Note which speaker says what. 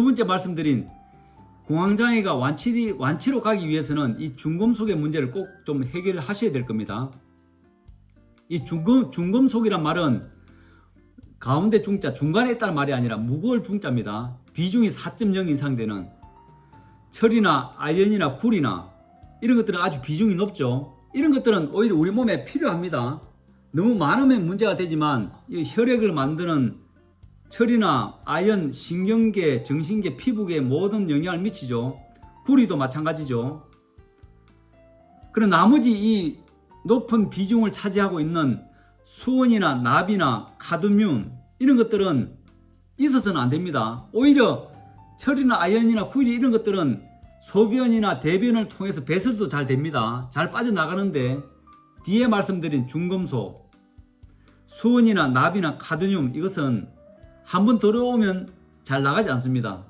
Speaker 1: 두 번째 말씀드린 공황장애가 완치, 완치로 가기 위해서는 이 중금속의 문제를 꼭 좀 해결하셔야 될 겁니다. 이 중금, 중금속이란 말은 가운데 중자, 중간에 있다는 말이 아니라 무거울 중자입니다. 비중이 4.0 이상 되는 철이나 아연이나 굴이나 이런 것들은 아주 비중이 높죠. 이런 것들은 오히려 우리 몸에 필요합니다. 너무 많으면 문제가 되지만 이 혈액을 만드는 철이나 아연, 신경계, 정신계, 피부계에 모든 영향을 미치죠. 구리도 마찬가지죠. 그럼 나머지 이 높은 비중을 차지하고 있는 수은이나 납이나 카드뮴 이런 것들은 있어서는 안 됩니다. 오히려 철이나 아연이나 구리 이런 것들은 소변이나 대변을 통해서 배설도 잘 됩니다. 잘 빠져나가는데 뒤에 말씀드린 중금속, 수은이나 납이나 카드뮴 이것은 한 번 들어오면 잘 나가지 않습니다.